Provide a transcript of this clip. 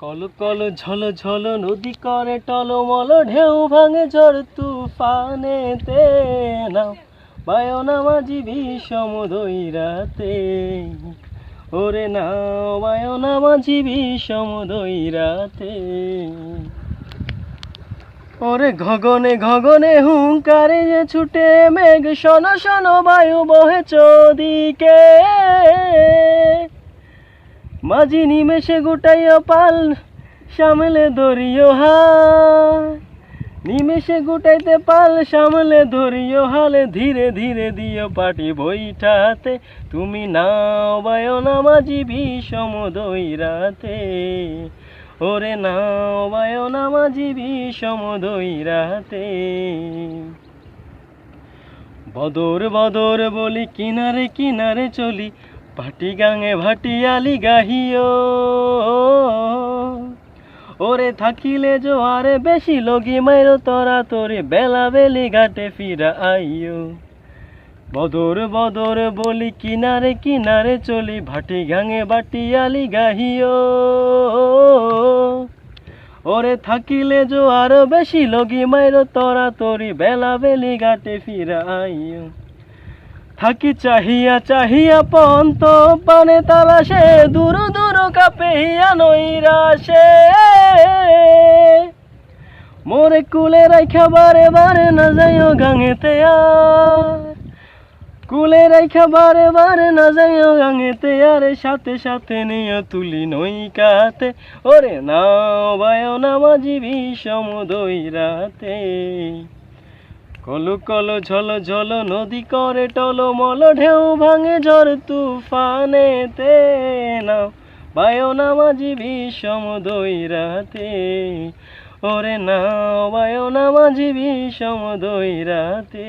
Call call ঝল ঝল নদী করে টলমল, ঢেউ ভাঙে ঝড় তুফানেতে। নাও বায়না মাঝি বিষম দইরাতে ওরে নাও বায়না মাঝি বিষম দইরাতে ওরে ঘগনে ঘগনে হুঙ্কারে যে ছুটে মেঘ, শোন শোন বায়ু বহে চদিকে। মাঝি নিমেষে গুটাইয়া পাল সামলে ধরিও হাল। নিমেষে গোটাইতে পাল সামলে ধরিও হালে, ধীরে ধীরে দিও পাটি বইটাতে তুমি নাও বায়না মাঝি বিষম দইরাতে ওরে নাও বায়না মাঝি বিষম দইরাতে বদর বদর বলি, কিনারে কিনারে চলি ভাটি গাঙে ভাটিয়ালি গাহিও। ওরে থাকিলে জোয়ারে বেশি লগি মাইরো তরা তোরে বেলা বেলি ঘাটে ফিরা আইও। বদর বদর বলি কিনারে কিনারে চলি ভাটি গাঙে বাটিয়ালি গাহিও। ওরে থাকিলে জোয়ার বেশি লগি মাইরো তরা তোরি বেলা বেলি ঘাটে ফিরা আইও। থাকি চাহিয়া চাহিয়া পন্ত পানে তালাশে, দূর দূর কাপেহিয়া নইরাশে মোরে কুলে রাইখা বারে বারে না যাইও গাঙেতে কুলে রাইখা বারে বারে না যাইও গাঙেতে আরে, সাথে সাথে নিয়ে তুলি নইকাতে ওরে নাও বায়ো না মাঝি বিষম দইরাতে কলু কলো ঝল ঝল নদী করে টলমল ঢেউ ভাঙে ঝড় তুফানেতে। নাও, বায়ো মাঝি বিষম দইরাতে ওরে নাও, বায়ো মাঝি বিষম দইরাতে